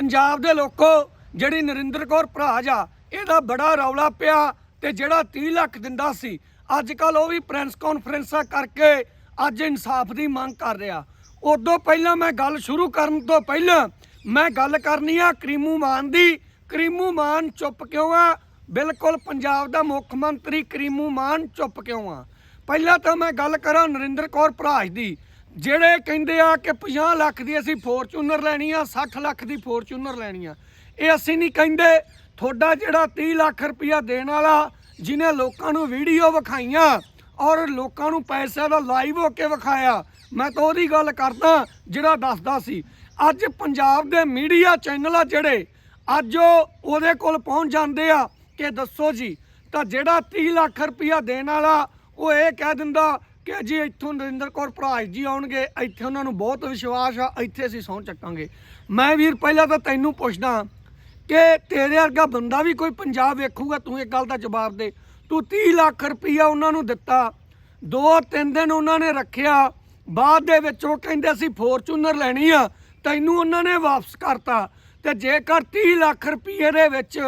ਪੰਜਾਬ ਦੇ ਲੋਕੋ, ਜਿਹੜੀ ਨਰਿੰਦਰ ਕੌਰ ਭਰਾਜ ਆ, ਇਹਦਾ ਬੜਾ ਰੌਲਾ ਪਿਆ ਤੇ ਜਿਹੜਾ 30 ਲੱਖ ਦਿੰਦਾ ਸੀ ਅੱਜ ਕੱਲ ਉਹ ਵੀ ਪ੍ਰੈਸ ਕਾਨਫਰੰਸਾਂ ਕਰਕੇ ਅੱਜ ਇਨਸਾਫ ਦੀ ਮੰਗ ਕਰ ਰਿਹਾ। ਉਦੋਂ ਪਹਿਲਾਂ ਮੈਂ ਗੱਲ ਸ਼ੁਰੂ ਕਰਨ ਤੋਂ ਪਹਿਲਾਂ ਮੈਂ ਗੱਲ ਕਰਨੀ ਆ ਕਰੀਮੂ ਮਾਨ ਦੀ। ਕਰੀਮੂ ਮਾਨ ਚੁੱਪ ਕਿਉਂ ਆ? ਬਿਲਕੁਲ ਪੰਜਾਬ ਦਾ ਮੁੱਖ ਮੰਤਰੀ ਕਰੀਮੂ ਮਾਨ ਚੁੱਪ ਕਿਉਂ ਆ? ਪਹਿਲਾਂ ਤਾਂ ਮੈਂ ਗੱਲ ਕਰਾਂ ਨਰਿੰਦਰ ਕੌਰ ਭਰਾਜ ਦੀ। ਜਿਹੜੇ ਕਹਿੰਦੇ ਆ ਕਿ 50 ਲੱਖ ਦੀ ਅਸੀਂ ਫੋਰਚੂਨਰ ਲੈਣੀ ਆ 60 ਲੱਖ ਦੀ ਫੋਰਚੂਨਰ ਲੈਣੀ ਆ। ਇਹ ਅਸੀਂ ਨਹੀਂ ਕਹਿੰਦੇ, ਤੁਹਾਡਾ ਜਿਹੜਾ 30 ਲੱਖ ਰੁਪਇਆ ਦੇਣ ਵਾਲਾ ਜਿਨੇ ਲੋਕਾਂ ਨੂੰ ਵੀਡੀਓ ਵਿਖਾਈਆਂ ਔਰ ਲੋਕਾਂ ਨੂੰ ਪੈਸਿਆਂ ਦਾ ਲਾਈਵ ਹੋ ਕੇ ਵਿਖਾਇਆ, ਮੈਂ ਤਾਂ ਉਹਦੀ ਗੱਲ ਕਰਦਾ, ਜਿਹੜਾ ਦੱਸਦਾ ਸੀ। ਅੱਜ ਪੰਜਾਬ ਦੇ ਮੀਡੀਆ ਚੈਨਲ ਆ ਜਿਹੜੇ, ਅੱਜ ਉਹ ਉਹਦੇ ਕੋਲ ਪਹੁੰਚ ਜਾਂਦੇ ਆ ਕਿ ਦੱਸੋ ਜੀ, ਤਾਂ ਜਿਹੜਾ 30 ਲੱਖ ਰੁਪਇਆ ਦੇਣ ਵਾਲਾ, ਉਹ ਇਹ ਕਹਿ ਦਿੰਦਾ ਕਿ ਜੀ ਇੱਥੋਂ ਨਰਿੰਦਰ ਕੌਰ ਭਰਾਜ ਜੀ ਆਉਣਗੇ, ਇੱਥੇ ਉਹਨਾਂ ਨੂੰ ਬਹੁਤ ਵਿਸ਼ਵਾਸ ਆ, ਇੱਥੇ ਅਸੀਂ ਸਹੁੰ ਚੱਕਾਂਗੇ। ਮੈਂ ਵੀਰ, ਪਹਿਲਾਂ ਤਾਂ ਤੈਨੂੰ ਪੁੱਛਦਾ ਕਿ ਤੇਰੇ ਵਰਗਾ ਬੰਦਾ ਵੀ ਕੋਈ ਪੰਜਾਬ ਵੇਖੂਗਾ, ਤੂੰ ਇੱਕ ਗੱਲ ਦਾ ਜਵਾਬ ਦੇ। ਤੂੰ 30 ਲੱਖ ਰੁਪਈਆ ਉਹਨਾਂ ਨੂੰ ਦਿੱਤਾ, ਦੋ ਤਿੰਨ ਦਿਨ ਉਹਨਾਂ ਨੇ ਰੱਖਿਆ, ਬਾਅਦ ਦੇ ਵਿੱਚ ਉਹ ਕਹਿੰਦੇ ਅਸੀਂ ਫੋਰਚੂਨਰ ਲੈਣੀ ਆ, ਤੈਨੂੰ ਉਹਨਾਂ ਨੇ ਵਾਪਸ ਕਰਤਾ। ਤੇ ਜੇਕਰ 30 ਲੱਖ ਰੁਪਏ ਦੇ ਵਿੱਚ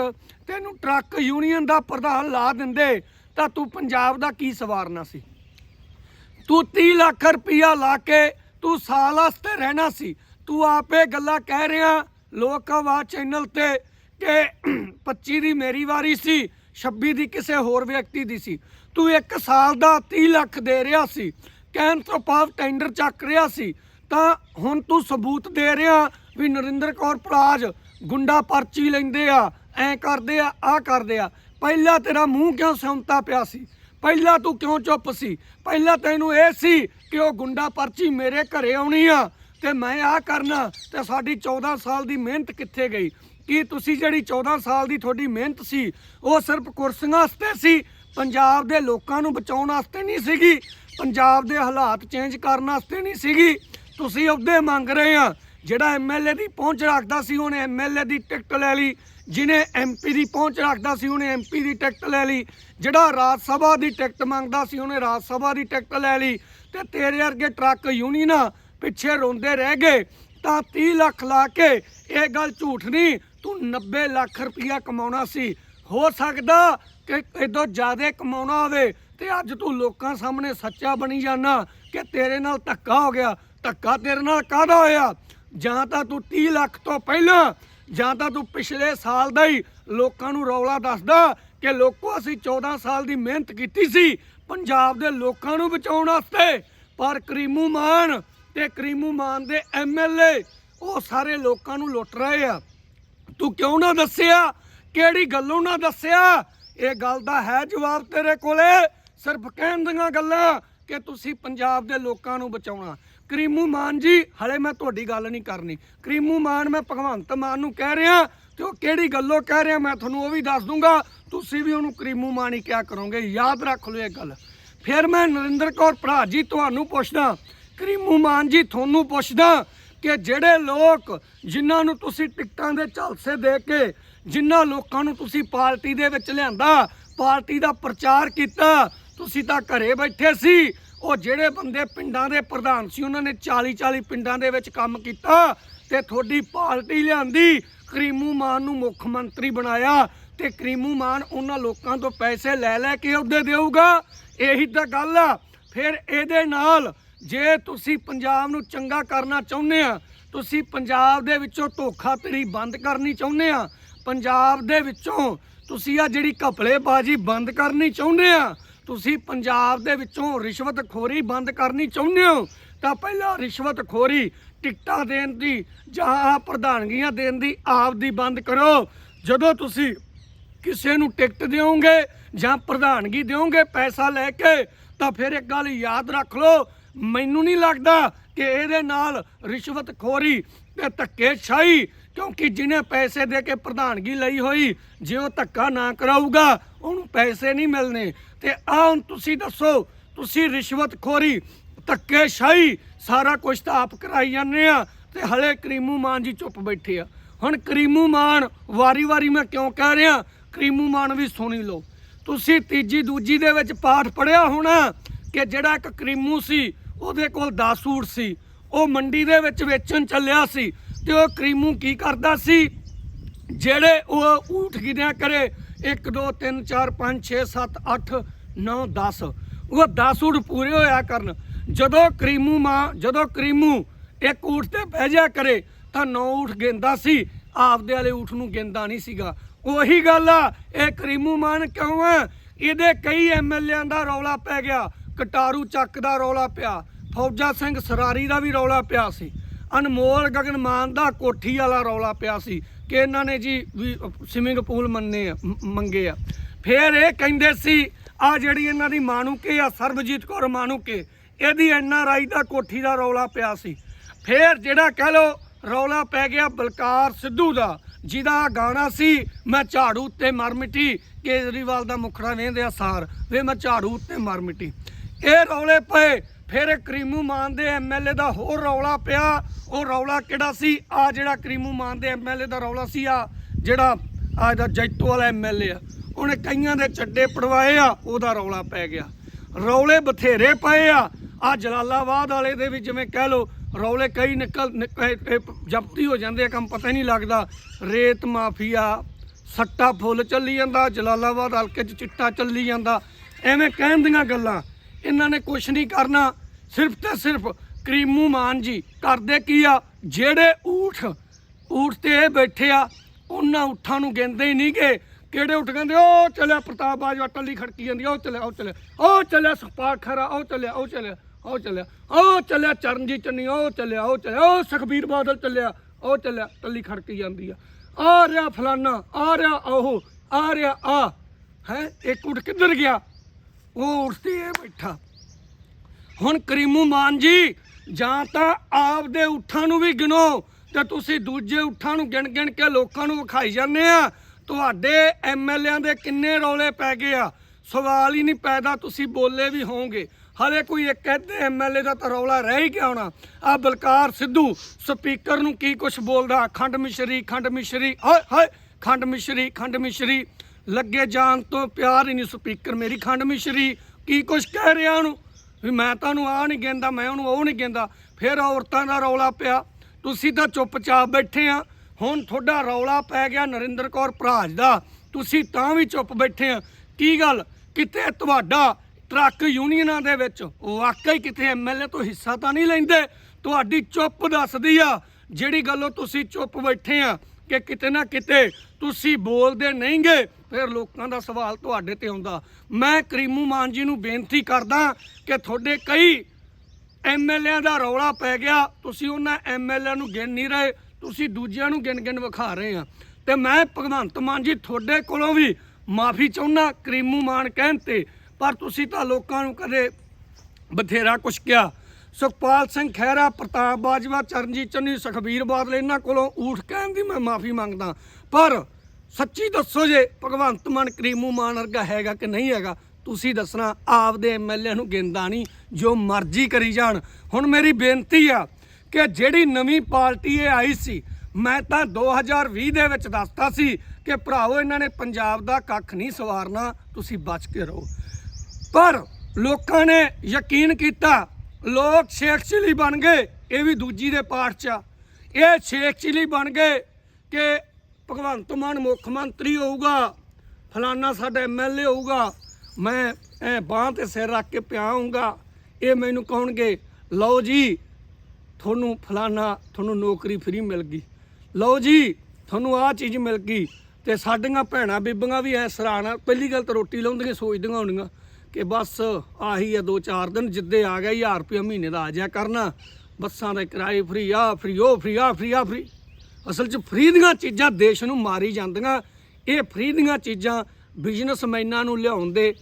ਤੈਨੂੰ ਟਰੱਕ ਯੂਨੀਅਨ ਦਾ ਪ੍ਰਧਾਨ ਲਾ ਦਿੰਦੇ, ਤਾਂ ਤੂੰ ਪੰਜਾਬ ਦਾ ਕੀ ਸਵਾਰਨਾ ਸੀ? ਤੂੰ 30 ਲੱਖ ਰੁਪਇਆ ਲਾ ਕੇ ਤੂੰ ਸਾਲ ਵਾਸਤੇ ਰਹਿਣਾ ਸੀ। ਤੂੰ ਆਪੇ ਗੱਲਾਂ ਕਹਿ ਰਿਹਾ, ਲੋਕਾਂ ਵਾ ਚੈਨਲ ਤੇ ਕਿ 25 ਦੀ ਮੇਰੀ ਵਾਰੀ ਸੀ 26 ਦੀ ਕਿਸੇ ਹੋਰ ਵਿਅਕਤੀ ਦੀ ਸੀ। ਤੂੰ ਇੱਕ ਸਾਲ ਦਾ 30 ਲੱਖ ਦੇ ਰਿਹਾ ਸੀ, ਕਹਿਣ ਤੋਂ ਭਾਵ ਟੈਂਡਰ ਚੱਕ ਰਿਹਾ ਸੀ। ਤਾਂ ਹੁਣ ਤੂੰ ਸਬੂਤ ਦੇ ਰਿਹਾ ਵੀ ਨਰਿੰਦਰ ਕੌਰ ਪਰਾਜ ਗੁੰਡਾ ਪਰਚੀ ਲੈਂਦੇ ਆ, ਐ ਕਰਦੇ ਆ ਆ ਕਰਦੇ ਆ। ਪਹਿਲਾਂ ਤੇਰਾ ਮੂੰਹ ਕਿਉਂ ਸਿਉਂਤਾ ਪਿਆ ਸੀ? ਪਹਿਲਾਂ ਤੂੰ ਕਿਉਂ ਚੁੱਪ ਸੀ? ਪਹਿਲਾਂ ਤੈਨੂੰ ਇਹ ਸੀ ਕਿ ਉਹ ਗੁੰਡਾ ਪਰਚੀ ਮੇਰੇ ਘਰੇ ਆਉਣੀ ਆ ਤੇ ਮੈਂ ਆ ਕਰਨਾ ਤੇ ਸਾਡੀ 14 ਸਾਲ ਦੀ ਮਿਹਨਤ ਕਿੱਥੇ ਗਈ? ਕੀ ਤੁਸੀਂ ਜਿਹੜੀ 14 ਸਾਲ ਦੀ ਤੁਹਾਡੀ ਮਿਹਨਤ ਸੀ, ਉਹ ਸਿਰਫ ਕੁਰਸੀਆਂ ਵਾਸਤੇ ਸੀ? ਪੰਜਾਬ ਦੇ ਲੋਕਾਂ ਨੂੰ ਬਚਾਉਣ ਵਾਸਤੇ ਨਹੀਂ ਸੀਗੀ? ਪੰਜਾਬ ਦੇ ਹਾਲਾਤ ਚੇਂਜ ਕਰਨ ਵਾਸਤੇ ਨਹੀਂ ਸੀਗੀ? ਤੁਸੀਂ ਅਹੁਦੇ ਮੰਗ ਰਹੇ ਆ। ਜਿਹੜਾ ਐਮਐਲਏ ਦੀ ਪਹੁੰਚ ਰੱਖਦਾ ਸੀ, ਉਹਨੇ ਐਮਐਲਏ ਦੀ ਟਿਕਟ ਲੈ ਲਈ। ਜਿਹਨੇ ਐਮਪੀ ਦੀ ਪਹੁੰਚ ਰੱਖਦਾ ਸੀ, ਉਹਨੇ ਐਮਪੀ ਦੀ ਟਿਕਟ ਲੈ ਲਈ। ਜਿਹੜਾ ਰਾਜ ਸਭਾ ਦੀ ਟਿਕਟ ਮੰਗਦਾ ਸੀ, ਉਹਨੇ ਰਾਜ ਸਭਾ ਦੀ ਟਿਕਟ ਲੈ ਲਈ। ਤੇ ਤੇਰੇ ਵਰਗੇ ਟਰੱਕ ਯੂਨੀਅਨਾਂ ਪਿੱਛੇ ਰੋਂਦੇ ਰਹਿ ਗਏ। ਤਾਂ 30 ਲੱਖ ਲਾ ਕੇ ਇਹ ਗੱਲ ਝੂਠ ਨਹੀਂ, ਤੂੰ 90 ਲੱਖ ਰੁਪਇਆ ਕਮਾਉਣਾ ਸੀ। ਹੋ ਸਕਦਾ ਕਿ ਇਦੋਂ ਜ਼ਿਆਦਾ ਕਮਾਉਣਾ ਹੋਵੇ ਤੇ ਅੱਜ ਤੂੰ ਲੋਕਾਂ ਸਾਹਮਣੇ ਸੱਚਾ ਬਣੀ ਜਾਣਾ ਕਿ ਤੇਰੇ ਨਾਲ ਧੱਕਾ ਹੋ ਗਿਆ। ਧੱਕਾ ਤੇਰੇ ਨਾਲ ਕਾਹਦਾ ਹੋਇਆ? ਜਾਂ ਤਾਂ ਤੂੰ 30 ਲੱਖ ਤੋਂ ਪਹਿਲਾਂ ਜਾਂ ਤਾਂ ਤੂੰ ਪਿਛਲੇ ਸਾਲ ਦਾ ਹੀ ਲੋਕਾਂ ਨੂੰ ਰੌਲਾ ਦੱਸਦਾ ਕਿ ਲੋਕੋ ਅਸੀਂ 14 ਸਾਲ ਦੀ ਮਿਹਨਤ ਕੀਤੀ ਸੀ, ਪੰਜਾਬ ਦੇ ਲੋਕਾਂ ਨੂੰ ਬਚਾਉਣ ਵਾਸਤੇ। ਪਰ ਕਰੀਮੂ ਮਾਨ ਤੇ ਕਰੀਮੂ ਮਾਨ ਦੇ ਐਮਐਲਏ ਉਹ ਸਾਰੇ ਲੋਕਾਂ ਨੂੰ ਲੁੱਟ ਰਹੇ ਆ। ਤੂੰ ਕਿਉਂ ਨਾ ਦੱਸਿਆ? ਕਿਹੜੀ ਗੱਲੋਂ ਨਾ ਦੱਸਿਆ? ਇਹ ਗੱਲ ਦਾ ਹੈ ਜਵਾਬ ਤੇਰੇ ਕੋਲੇ। ਸਿਰਫ ਕਹਿਣ ਦੀਆਂ ਗੱਲਾਂ ਕਿ ਤੁਸੀਂ ਪੰਜਾਬ ਦੇ ਲੋਕਾਂ ਨੂੰ ਬਚਾਉਣਾ। ਕਰੀਮੂ ਮਾਨ ਜੀ, ਹਲੇ ਮੈਂ ਤੁਹਾਡੀ ਗੱਲ ਨਹੀਂ ਕਰਨੀ। ਕਰੀਮੂ ਮਾਨ, ਮੈਂ ਭਗਵੰਤ ਮਾਨ ਨੂੰ ਕਹਿ ਰਿਹਾ, ਤੇ ਉਹ ਕਿਹੜੀ ਗੱਲੋਂ ਕਹਿ ਰਿਹਾ ਮੈਂ ਤੁਹਾਨੂੰ ਉਹ ਵੀ ਦੱਸ ਦੂੰਗਾ। ਤੁਸੀਂ ਵੀ ਉਹਨੂੰ ਕਰੀਮੂ ਮਾਨ ਹੀ ਕਿਹਾ ਕਰੋਗੇ। ਯਾਦ ਰੱਖ ਲਓ ਇਹ ਗੱਲ। ਫਿਰ ਮੈਂ ਨਰਿੰਦਰ ਕੌਰ ਭਰਾ ਜੀ ਤੁਹਾਨੂੰ ਪੁੱਛਦਾ, ਕਰੀਮੂ ਮਾਨ ਜੀ ਤੁਹਾਨੂੰ ਪੁੱਛਦਾ ਕਿ ਜਿਹੜੇ ਲੋਕ ਜਿਨ੍ਹਾਂ ਨੂੰ ਤੁਸੀਂ ਟਿਕਟਾਂ ਦੇ ਝਲਸੇ ਦੇ ਕੇ, ਜਿਨ੍ਹਾਂ ਲੋਕਾਂ ਨੂੰ ਤੁਸੀਂ ਪਾਰਟੀ ਦੇ ਵਿੱਚ ਲਿਆਂਦਾ, ਪਾਰਟੀ ਦਾ ਪ੍ਰਚਾਰ ਕੀਤਾ, ਤੁਸੀਂ ਤਾਂ ਘਰੇ ਬੈਠੇ ਸੀ ਉਹ ਜਿਹੜੇ ਬੰਦੇ ਪਿੰਡਾਂ ਦੇ ਪ੍ਰਧਾਨ ਸੀ, ਉਹਨਾਂ ਨੇ 40 40 ਪਿੰਡਾਂ ਦੇ ਵਿੱਚ ਕੰਮ ਕੀਤਾ ਤੇ ਤੁਹਾਡੀ ਪਾਰਟੀ ਲਿਆਂਦੀ, ਕਰੀਮੂ ਮਾਨ ਨੂੰ ਮੁੱਖ ਮੰਤਰੀ ਬਣਾਇਆ ਤੇ ਕਰੀਮੂ ਮਾਨ ਉਹਨਾਂ ਲੋਕਾਂ ਤੋਂ ਪੈਸੇ ਲੈ ਲੈ ਕੇ ਅਹੁਦੇ ਦੇਊਗਾ। ਇਹੀ ਤਾਂ ਗੱਲ ਆ। ਫਿਰ ਇਹਦੇ ਨਾਲ ਜੇ ਤੁਸੀਂ ਪੰਜਾਬ ਨੂੰ ਚੰਗਾ ਕਰਨਾ ਚਾਹੁੰਦੇ ਆ, ਤੁਸੀਂ ਪੰਜਾਬ ਦੇ ਵਿੱਚੋਂ ਧੋਖਾਧੜੀ ਬੰਦ ਕਰਨੀ ਚਾਹੁੰਦੇ ਆ, ਪੰਜਾਬ ਦੇ ਵਿੱਚੋਂ ਤੁਸੀਂ ਆ ਜਿਹੜੀ ਘਪਲੇਬਾਜ਼ੀ ਬੰਦ ਕਰਨੀ ਚਾਹੁੰਦੇ ਆ ਤੁਸੀਂ ਪੰਜਾਬ ਦੇ ਵਿੱਚੋਂ ਰਿਸ਼ਵਤਖੋਰੀ ਬੰਦ ਕਰਨੀ ਚਾਹੁੰਦੇ ਹੋ, ਤਾਂ ਪਹਿਲਾਂ ਰਿਸ਼ਵਤਖੋਰੀ ਟਿਕਟਾਂ ਦੇਣ ਦੀ ਜਾਂ ਆਹ ਪ੍ਰਧਾਨਗੀਆਂ ਦੇਣ ਦੀ ਆਪ ਦੀ ਬੰਦ ਕਰੋ। ਜਦੋਂ ਤੁਸੀਂ ਕਿਸੇ ਨੂੰ ਟਿਕਟ ਦਿਓਗੇ ਜਾਂ ਪ੍ਰਧਾਨਗੀ ਦਿਓਗੇ ਪੈਸਾ ਲੈ ਕੇ, ਤਾਂ ਫਿਰ ਇੱਕ ਗੱਲ ਯਾਦ ਰੱਖ ਲਓ, ਮੈਨੂੰ ਨਹੀਂ ਲੱਗਦਾ ਕਿ ਇਹਦੇ ਨਾਲ ਰਿਸ਼ਵਤਖੋਰੀ ਤੇ ਧੱਕੇਸ਼ਾਹੀ ਕਿਉਂਕਿ ਜਿਹਨੇ ਪੈਸੇ ਦੇ ਕੇ ਪ੍ਰਧਾਨਗੀ ਲਈ ਹੋਈ, ਜੇ ਉਹ ਧੱਕਾ ਨਾ ਕਰਾਊਗਾ, ਉਹਨੂੰ ਪੈਸੇ ਨਹੀਂ ਮਿਲਨੇ ਤੇ ਆਹ ਹੁਣ ਤੁਸੀਂ ਦੱਸੋ, ਤੁਸੀਂ ਰਿਸ਼ਵਤਖੋਰੀ, ਧੱਕੇਸ਼ਾਹੀ, ਸਾਰਾ ਕੁਝ ਤਾਂ ਆਪ ਕਰਾਈ ਜਾਂਦੇ ਆ ਤੇ ਹਲੇ ਕਰੀਮੂ ਮਾਨ ਜੀ ਚੁੱਪ ਬੈਠੇ ਆ। ਹੁਣ ਕਰੀਮੂ ਮਾਨ ਵਾਰੀ-ਵਾਰੀ ਮੈਂ ਕਿਉਂ ਕਹਿ ਰਿਹਾ, ਕਰੀਮੂ ਮਾਨ ਵੀ ਸੁਣੀ ਲਓ। ਤੁਸੀਂ ਤੀਜੀ ਦੂਜੀ ਦੇ ਵਿੱਚ ਪਾਠ ਪੜਿਆ ਹੋਣਾ ਕਿ ਜਿਹੜਾ ਇੱਕ ਕਰੀਮੂ ਸੀ, ਉਹਦੇ ਕੋਲ 10 ਸੂਟ ਸੀ, ਉਹ ਮੰਡੀ ਦੇ ਵਿੱਚ ਵੇਚਣ ਚੱਲਿਆ ਸੀ। ਤੇ ਉਹ ਕਰੀਮੂ ਕੀ ਕਰਦਾ ਸੀ? ਜਿਹੜੇ ਉਹ ਊਠ ਗਿਣਿਆ ਕਰੇ 1 2 3 4 5 6 7 8 9 10 ਉਹ 10 ਊਠ ਪੂਰੇ ਹੋਇਆ ਕਰਨ। ਜਦੋਂ ਕਰੀਮੂ ਮਾਂ, ਜਦੋਂ ਕਰੀਮੂ ਇੱਕ ਊਠ ਤੇ ਬਹਿ ਜਾ ਕਰੇ, ਤਾਂ 9 ਊਠ ਗਿੰਦਾ ਸੀ। ਆਪਦੇ ਵਾਲੇ ਊਠ ਨੂੰ ਗਿੰਦਾ ਨਹੀਂ ਸੀਗਾ। ਉਹੀ ਗੱਲ ਆ, ਇਹ ਕਰੀਮੂ ਮਾਨ ਕਿਉਂ ਆ? ਇਹਦੇ ਕਈ ਐਮਐਲਏਆਂ ਦਾ ਰੌਲਾ ਪੈ ਗਿਆ। ਕਟਾਰੂ ਚੱਕ ਦਾ ਰੌਲਾ ਪਿਆ। ਫੌਜਾ ਸਿੰਘ ਸਰਾਰੀ ਦਾ ਵੀ ਰੌਲਾ ਪਿਆ ਸੀ। ਅਨਮੋਲ ਗਗਨ ਮਾਨ ਦਾ ਕੋਠੀ ਵਾਲਾ ਰੌਲਾ ਪਿਆ ਸੀ ਕਿ ਇਹਨਾਂ ਨੇ ਜੀ ਵੀ ਸਵਿਮਿੰਗ ਪੂਲ ਮੰਨੇ ਆ ਮੰਗੇ ਆ। ਫਿਰ ਇਹ ਕਹਿੰਦੇ ਸੀ, ਆ ਜਿਹੜੀ ਇਹਨਾਂ ਦੀ ਮਾਨੂਕੇ ਆ, ਸਰਬਜੀਤ ਕੌਰ ਮਾਨੂਕੇ ਇਹਦੀ ਐੱਨ ਆਰ ਆਈ ਦਾ ਕੋਠੀ ਦਾ ਰੌਲਾ ਪਿਆ ਸੀ। ਫਿਰ ਜਿਹੜਾ ਕਹਿ ਲੋ ਰੌਲਾ ਪੈ ਗਿਆ ਬਲਕਾਰ ਸਿੱਧੂ ਦਾ, ਜਿਹਦਾ ਗਾਣਾ ਸੀ, ਮੈਂ ਝਾੜੂ ਉੱਤੇ ਮਰ ਮਿੱਟੀ, ਕੇਜਰੀਵਾਲ ਦਾ ਮੁਖੜਾ ਵੇਂਦੇ ਸਾਰ, ਵੇ ਮੈਂ ਝਾੜੂ ਉੱਤੇ ਮਰ ਮਿੱਟੀ। ਇਹ ਰੌਲੇ ਪਏ ਫਿਰ ਕਰੀਮੂ ਮਾਨ ਦੇ ਐਮਐਲਏ ਦਾ ਹੋਰ ਰੌਲਾ ਪਿਆ। ਉਹ ਰੌਲਾ ਕਿਹੜਾ ਸੀ? ਆ ਜਿਹੜਾ ਕਰੀਮੂ ਮਾਨ ਦੇ ਐਮਐਲਏ ਦਾ ਰੌਲਾ ਸੀ ਆ ਜਿਹੜਾ ਆ ਦਾ ਜੈਤੋ ਵਾਲਾ ਐਮਐਲਏ ਆ, ਉਹਨੇ ਕਈਆਂ ਦੇ ਚੱਡੇ ਪੜਵਾਏ ਆ, ਉਹਦਾ ਰੌਲਾ ਪੈ ਗਿਆ। ਰੌਲੇ ਬਥੇਰੇ ਪਏ ਆ। ਆ ਜਲਾਲਾਬਾਦ ਵਾਲੇ ਦੇ ਵੀ ਜਿਵੇਂ ਕਹਿ ਲੋ ਰੌਲੇ ਕਈ ਨਿਕਲ ਨਿਕ- ਇਹ- ਹੋ ਜਾਂਦੇ ਆ, ਕੰਮ ਪਤਾ ਹੀ ਨਹੀਂ ਲੱਗਦਾ। ਰੇਤ ਮਾਫੀਆ, ਸੱਟਾ ਫੁੱਲ ਚੱਲੀ ਜਾਂਦਾ, ਜਲਾਲਾਬਾਦ ਹਲਕੇ 'ਚ ਚਿੱਟਾ ਚੱਲੀ ਜਾਂਦਾ। ਐਵੇਂ ਕਹਿਣ ਦੀਆਂ ਗੱਲਾਂ। ਇਹਨਾਂ ਨੇ ਕੁਝ ਨਹੀਂ ਕਰਨਾ। ਸਿਰਫ ਤੇ ਸਿਰਫ ਕਰੀਮੂ ਮਾਨ ਜੀ ਕਰਦੇ ਕੀ ਆ? ਜਿਹੜੇ ਊਠ ਊਠ ਤੇ ਇਹ ਬੈਠੇ ਆ, ਉਹਨਾਂ ਊਠਾਂ ਨੂੰ ਗਿਣਦੇ ਹੀ ਨਹੀਂ ਗੇ ਕਿਹੜੇ ਉੱਠ ਕਹਿੰਦੇ? ਉਹ ਚੱਲਿਆ ਪ੍ਰਤਾਪ ਬਾਜਵਾ ਟੱਲੀ ਖੜਕੀ ਜਾਂਦੀ ਉਹ ਚੱਲਿਆ ਉਹ ਚੱਲਿਆ ਉਹ ਚੱਲਿਆ ਸੁਖਪਾਲ ਖਰਾ ਉਹ ਚੱਲਿਆ ਉਹ ਚੱਲਿਆ ਉਹ ਚੱਲਿਆ ਉਹ ਚੱਲਿਆ ਚਰਨਜੀਤ ਚੰਨੀ, ਉਹ ਚੱਲਿਆ ਉਹ ਚੱਲਿਆ, ਉਹ ਸੁਖਬੀਰ ਬਾਦਲ ਚੱਲਿਆ, ਉਹ ਚੱਲਿਆ ਟੱਲੀ ਖੜਕੀ ਜਾਂਦੀ ਆ। ਆ ਰਿਹਾ ਫਲਾਨਾ, ਆ ਰਿਹਾ ਉਹ, ਆ ਰਿਹਾ ਆ। ਹੈ? ਇੱਕ ਉੱਠ ਕਿੱਧਰ ਗਿਆ? ਉਹ ਉੱਠਦੀ ਇਹ ਬੈਠਾ। ਹੁਣ ਕਰੀਮੂ ਮਾਨ ਜੀ, ਜਾਂ ਤਾਂ ਆਪ ਦੇ ਉਠਾਂ ਨੂੰ ਵੀ ਗਿਣੋ ਤੇ ਤੁਸੀਂ ਦੂਜੇ ਉਠਾਂ ਨੂੰ ਗਿਣ ਗਿਣ ਕੇ ਲੋਕਾਂ ਨੂੰ ਵਿਖਾਈ ਜਾਂਦੇ ਆ। ਤੁਹਾਡੇ ਐਮਐਲਏਆਂ ਦੇ ਕਿੰਨੇ ਰੌਲੇ ਪੈ ਗਏ ਆ। ਸਵਾਲ ਹੀ ਨਹੀਂ ਪੈਦਾ, ਤੁਸੀਂ ਬੋਲੇ ਵੀ ਹੋਵੋਗੇ। ਹਲੇ ਕੋਈ ਇੱਕ ਕਹਿੰਦੇ ਐਮਐਲਏ ਦਾ ਤਾਂ ਰੌਲਾ ਰਹਿ ਹੀ ਗਿਆ ਹੋਣਾ। ਆ ਬਲਕਾਰ ਸਿੱਧੂ, ਸਪੀਕਰ ਨੂੰ ਕੀ ਕੁਛ ਬੋਲਦਾ? ਖੰਡ ਮਿਸ਼ਰੀ ਖੰਡ ਮਿਸ਼ਰੀ, ਹਾਏ ਹਾਏ, ਖੰਡ ਮਿਸ਼ਰੀ ਖੰਡ ਮਿਸ਼ਰੀ। ਲੱਗੇ ਜਾਣ ਤੋਂ ਪਿਆਰ ਹੀ ਨਹੀਂ ਸਪੀਕਰ ਮੇਰੀ, ਖੰਡ ਮਿਸ਼ਰੀ। ਕੀ ਕੁਛ ਕਹਿ ਰਿਹਾ ਉਹਨੂੰ? ਵੀ ਮੈਂ ਤੁਹਾਨੂੰ ਆ ਨਹੀਂ ਕਹਿੰਦਾ, ਮੈਂ ਉਹਨੂੰ ਉਹ ਨਹੀਂ ਕਹਿੰਦਾ। ਫਿਰ ਔਰਤਾਂ ਦਾ ਰੌਲਾ ਪਿਆ। ਤੁਸੀਂ ਤਾਂ ਚੁੱਪਚਾਪ ਬੈਠੇ ਆ। ਹੁਣ ਤੁਹਾਡਾ ਰੌਲਾ ਪੈ ਗਿਆ ਨਰਿੰਦਰ ਕੌਰ ਭਰਾਜ ਦਾ। ਤੁਸੀਂ ਤਾਂ ਵੀ ਚੁੱਪ ਬੈਠੇ ਆ। ਕੀ ਗੱਲ? ਕਿਤੇ ਤੁਹਾਡਾ ਟਰੱਕ ਯੂਨੀਅਨਾਂ ਦੇ ਵਿੱਚ ਵਾਕਈ ਕਿਤੇ ਐਮਐਲਏ ਤੋਂ ਹਿੱਸਾ ਤਾਂ ਨਹੀਂ ਲੈਂਦੇ? ਤੁਹਾਡੀ ਚੁੱਪ ਦੱਸਦੀ ਆ। ਜਿਹੜੀ ਗੱਲੋਂ ਤੁਸੀਂ ਚੁੱਪ ਬੈਠੇ ਆ ਕਿ ਕਿਤੇ ਨਾ ਕਿਤੇ ਤੁਸੀਂ ਬੋਲਦੇ ਨਹੀਂਗੇ। ਫਿਰ ਲੋਕਾਂ ਦਾ ਸਵਾਲ ਤੁਹਾਡੇ ਤੇ ਆਉਂਦਾ। ਮੈਂ ਕਰੀਮੂ ਮਾਨ ਜੀ ਨੂੰ ਬੇਨਤੀ ਕਰਦਾ ਕਿ ਤੁਹਾਡੇ ਕਈ ਐਮਐਲਏਆਂ ਦਾ ਰੌਲਾ ਪੈ ਗਿਆ। ਤੁਸੀਂ ਉਹਨਾਂ ਐਮਐਲਏ ਨੂੰ ਗਿਣ ਨਹੀਂ ਰਹੇ, ਤੁਸੀਂ ਦੂਜਿਆਂ ਨੂੰ ਗਿਣ ਗਿਣ ਵਿਖਾ ਰਹੇ ਆ। ਤੇ ਮੈਂ ਭਗਵੰਤ ਮਾਨ ਜੀ ਤੁਹਾਡੇ ਕੋਲੋਂ ਵੀ ਮਾਫੀ ਚਾਹੁੰਦਾ, ਕਰੀਮੂ ਮਾਨ ਕਹਿਣ ਤੇ, ਪਰ ਤੁਸੀਂ ਤਾਂ ਲੋਕਾਂ ਨੂੰ ਕਦੇ ਬਥੇਰਾ ਕੁਛ ਕਿਹਾ। ਸੁਖਪਾਲ ਸਿੰਘ ਖਹਿਰਾ, ਪ੍ਰਤਾਪ ਬਾਜਵਾ, ਚਰਨਜੀਤ ਚੰਨੀ, ਸੁਖਬੀਰ ਬਾਦਲ, ਇਹਨਾਂ ਕੋਲੋਂ ਊਠ ਕਹਿਣ ਦੀ ਮੈਂ ਮਾਫੀ ਮੰਗਦਾ। ਪਰ ਸੱਚੀ ਦੱਸੋ ਜੇ ਭਗਵੰਤ ਮਾਨ ਕਰੀਮੂ ਮਾਨ ਵਰਗਾ ਹੈਗਾ ਕਿ ਨਹੀਂ ਹੈਗਾ? ਤੁਸੀਂ ਦੱਸਣਾ, ਆਪਦੇ ਐਮਐਲਏ ਨੂੰ ਗਿੰਦਾ ਨਹੀਂ, ਜੋ ਮਰਜ਼ੀ ਕਰੀ ਜਾਣ। ਹੁਣ ਮੇਰੀ ਬੇਨਤੀ ਆ ਕਿ ਜਿਹੜੀ ਨਵੀਂ ਪਾਰਟੀ ਇਹ ਆਈ ਸੀ, ਮੈਂ ਤਾਂ 2020 ਦੇ ਵਿੱਚ ਦੱਸਤਾ ਸੀ ਕਿ ਭਰਾਓ ਇਹਨਾਂ ਨੇ ਪੰਜਾਬ ਦਾ ਕੱਖ ਨਹੀਂ ਸਵਾਰਨਾ, ਤੁਸੀਂ ਬਚ ਕੇ ਰਹੋ। ਪਰ ਲੋਕਾਂ ਨੇ ਯਕੀਨ ਕੀਤਾ, ਲੋਕ ਸ਼ੇਖ ਚਿਲੀ ਬਣ ਗਏ, ਇਹ ਵੀ ਦੂਜੀ ਦੇ ਪਾਠ ਚ ਆ। ਇਹ ਸ਼ੇਖ ਚਿਲੀ ਬਣ ਗਏ ਕਿ ਭਗਵੰਤ ਮਾਨ ਮੁੱਖ ਮੰਤਰੀ ਹੋਊਗਾ, ਫਲਾਨਾ ਸਾਡਾ ਐਮਐਲਏ ਹੋਊਗਾ, ਮੈਂ ਐ ਬਾਂਹ ਤੇ ਸਿਰ ਰੱਖ ਕੇ ਪਿਆ ਹੋਊਗਾ। ਇਹ ਮੈਨੂੰ ਕਹਣਗੇ, ਲਓ ਜੀ, ਤੁਹਾਨੂੰ ਫਲਾਨਾ, ਤੁਹਾਨੂੰ ਨੌਕਰੀ ਫ੍ਰੀ ਮਿਲ ਗਈ। ਲਓ ਜੀ, ਤੁਹਾਨੂੰ ਆਹ ਚੀਜ਼ ਮਿਲ ਗਈ ਤੇ ਸਾਡੀਆਂ ਭੈਣਾਂ ਬੀਬੀਆਂ ਵੀ ਐ ਸਰਾਣਾ, ਪਹਿਲੀ ਗੱਲ ਤਾਂ ਰੋਟੀ ਲਾਉਂਦੀਆਂ, ਸੋਚਦੀਆਂ ਹੋਣੀਆਂ ਕਿ ਬਸ ਆਹੀ ਆ ਦੋ ਚਾਰ ਦਿਨ ਜਿੱਦੇ ਆ ਗਿਆ 1000 ਰੁਪਏ ਮਹੀਨੇ ਦਾ ਆ ਜਾਇਆ ਕਰਨਾ। ਬੱਸਾਂ ਦਾ ਕਿਰਾਏ ਫ੍ਰੀ ਆ ਫ੍ਰੀ, ਉਹ ਫ੍ਰੀ ਆ ਫ੍ਰੀ ਆ ਫ੍ਰੀ। ਅਸਲ 'ਚ ਫ੍ਰੀ ਦੀਆਂ ਚੀਜ਼ਾਂ ਦੇਸ਼ ਨੂੰ ਮਾਰੀ ਜਾਂਦੀਆਂ। ਇਹ ਫ੍ਰੀ ਦੀਆਂ ਚੀਜ਼ਾਂ ਬਿਜ਼ਨਸਮੈਨਾਂ ਨੂੰ ਲਿਆਉਣ ਦੇ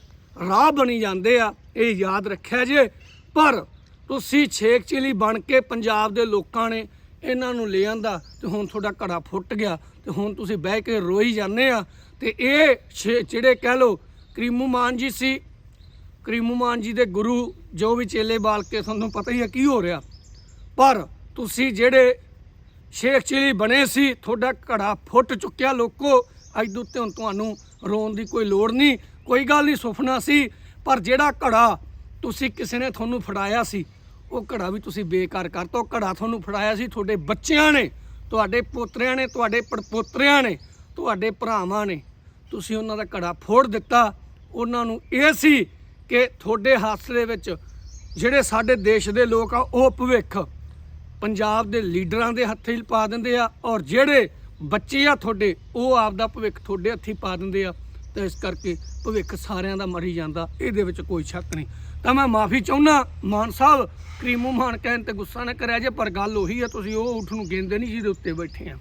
ਰਾਹ ਬਣੀ ਜਾਂਦੇ ਆ, ਇਹ ਯਾਦ ਰੱਖਿਆ ਜੇ। ਪਰ ਤੁਸੀਂ ਛੇਕ ਚਿਲੀ ਬਣ ਕੇ ਪੰਜਾਬ ਦੇ ਲੋਕਾਂ ਨੇ ਇਹਨਾਂ ਨੂੰ ਲੈ ਆਂਦਾ ਤੇ ਹੁਣ ਤੁਹਾਡਾ ਘੜਾ ਫੁੱਟ ਗਿਆ ਤੇ ਹੁਣ ਤੁਸੀਂ ਬਹਿ ਕੇ ਰੋਈ ਜਾਂਦੇ ਆ। ਤੇ ਇਹ ਛੇ- ਜਿਹੜੇ ਕਹਿ ਲੋ ਕਰੀਮੂ ਮਾਨ ਜੀ ਸੀ, ਕਰੀਮੂ ਮਾਨ ਜੀ ਦੇ ਗੁਰੂ ਜੋ ਵੀ ਚੇਲੇ ਬਾਲ ਕੇ, ਤੁਹਾਨੂੰ ਪਤਾ ਹੀ ਹੈ ਕੀ ਹੋ ਰਿਹਾ। ਪਰ ਤੁਸੀਂ ਜਿਹੜੇ ਸ਼ੇਖ ਚਿਲੀ ਬਣੇ ਸੀ, ਤੁਹਾਡਾ ਘੜਾ ਫੁੱਟ ਚੁੱਕਿਆ ਲੋਕੋ। ਅੱਜ ਦੇ ਉੱਤੇ ਹੁਣ ਤੁਹਾਨੂੰ ਰੋਣ ਦੀ ਕੋਈ ਲੋੜ ਨਹੀਂ, ਕੋਈ ਗੱਲ ਨਹੀਂ, ਸੁਪਨਾ ਸੀ। ਪਰ ਜਿਹੜਾ ਘੜਾ ਤੁਸੀਂ ਕਿਸੇ ਨੇ ਤੁਹਾਨੂੰ ਫੜਾਇਆ ਸੀ, ਉਹ ਘੜਾ ਵੀ ਤੁਸੀਂ ਬੇਕਾਰ ਕਰਤਾ। ਉਹ ਘੜਾ ਤੁਹਾਨੂੰ ਫੜਾਇਆ ਸੀ, ਤੁਹਾਡੇ ਬੱਚਿਆਂ ਨੇ, ਤੁਹਾਡੇ ਪੋਤਰਿਆਂ ਨੇ, ਤੁਹਾਡੇ ਪੜਪੋਤਰਿਆਂ ਨੇ, ਤੁਹਾਡੇ ਭਰਾਵਾਂ ਨੇ। ਤੁਸੀਂ ਉਹਨਾਂ ਦਾ ਘੜਾ ਫੋੜ ਦਿੱਤਾ। ਉਹਨਾਂ ਨੂੰ ਇਹ ਸੀ ਕਿ ਤੁਹਾਡੇ ਹੱਥ ਦੇ ਵਿੱਚ ਜਿਹੜੇ ਸਾਡੇ ਦੇਸ਼ ਦੇ ਲੋਕ ਆ, ਉਹ ਭਵਿੱਖ ਪੰਜਾਬ ਦੇ ਲੀਡਰਾਂ ਦੇ ਹੱਥੀਂ ਹੀ ਪਾ ਦਿੰਦੇ ਆ ਔਰ ਜਿਹੜੇ ਬੱਚੇ ਆ ਤੁਹਾਡੇ, ਉਹ ਆਪ ਦਾ ਭਵਿੱਖ ਤੁਹਾਡੇ ਹੱਥੀਂ ਪਾ ਦਿੰਦੇ ਆ। ਤੇ ਇਸ ਕਰਕੇ ਭਵਿੱਖ ਸਾਰਿਆਂ ਦਾ ਮਰੀ ਜਾਂਦਾ, ਇਹਦੇ ਵਿੱਚ ਕੋਈ ਸ਼ੱਕ ਨਹੀਂ। ਤਾਂ ਮੈਂ ਮਾਫੀ ਚਾਹੁੰਦਾ ਮਾਨ ਸਾਹਿਬ, ਕਰੀਮੂ ਮਾਨ ਕਹਿਣ ਤੇ ਗੁੱਸਾ ਨਾ ਕਰਿਆ ਜੇ, ਪਰ ਗੱਲ ਉਹੀ ਆ, ਤੁਸੀਂ ਉਹ ਊਠ ਨੂੰ ਗੇਂਦੇ ਨਹੀਂ ਜਿਹਦੇ ਉੱਤੇ ਬੈਠੇ ਆ।